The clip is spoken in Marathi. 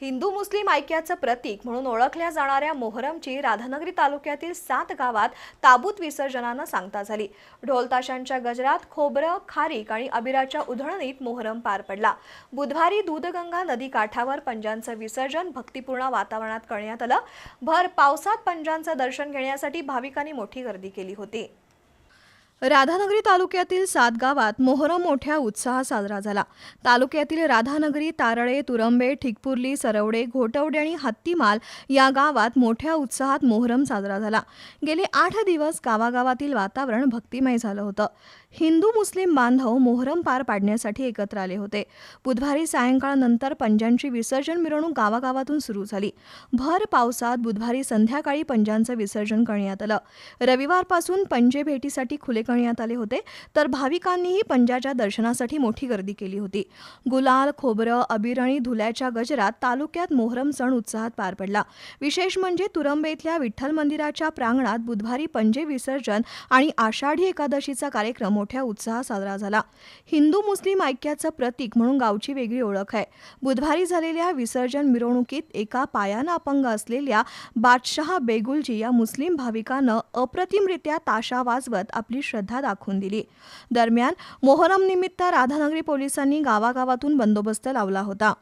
हिंदू मुस्लिम ऐक्याचं प्रतीक म्हणून ओळखल्या जाणाऱ्या मोहरमची राधानगरी तालुक्यातील सात गावात ताबूत विसर्जनानं सांगता झाली. ढोलताशांच्या गजरात खोबरं खारीक आणि अबिराच्या उधळणीत मोहरम पार पडला. बुधवारी दूधगंगा नदी काठावर पंजांचं विसर्जन भक्तिपूर्ण वातावरणात करण्यात आलं. भर पावसात पंजांचं दर्शन घेण्यासाठी भाविकांनी मोठी गर्दी केली होती. राधानगरी तालुक्यातील सात गावात मोहरम मोठ्या उत्साहात साजरा झाला. तालुक्यातील राधानगरी तारळे तुरंबे ठिकपुर्ली सरवडे घोटवडे आणि हत्तीमाल या गावात मोठ्या उत्साहात मोहरम साजरा झाला. गेले आठ दिवस गावागावातील वातावरण भक्तिमय झालं होतं. हिंदू मुस्लिम बांधव मोहरम पार पाडण्यासाठी एकत्र आले होते. बुधवारी सायंकाळनंतर पंजांची विसर्जन मिरवणूक गावागावातून सुरू झाली. भर पावसात बुधवारी संध्याकाळी पंजांचं विसर्जन करण्यात आलं. रविवारपासून पंजे भेटीसाठी खुले करण्यात आले होते. तर भाविकांनीही पंजाच्या दर्शनासाठी मोठी गर्दी केली होती. गुलाल खोबरं अबीर आणि धुल्याच्या गजरात तालुक्यात मोहरम सण उत्साहात पार पडला. विशेष म्हणजे तुरंबे इथल्या विठ्ठल मंदिराच्या प्रांगणात बुधवारी पंजे विसर्जन आणि आषाढी एकादशीचा कार्यक्रम मोठ्या उत्साहात साजरा झाला. हिंदू मुस्लिम ऐक्याचं प्रतीक म्हणून गावची वेगळी ओळख आहे. बुधवारी झालेल्या विसर्जन मिरवणुकीत एका पायानं अपंग असलेल्या बादशहा बेगुलजी या मुस्लिम भाविकानं अप्रतिमरित्या ताशा वाजवत आपली श्रद्धा दाखवून दिली. दरम्यान मोहरम निमित्त राधानगरी पोलिसांनी गावागावातून बंदोबस्त लावला होता.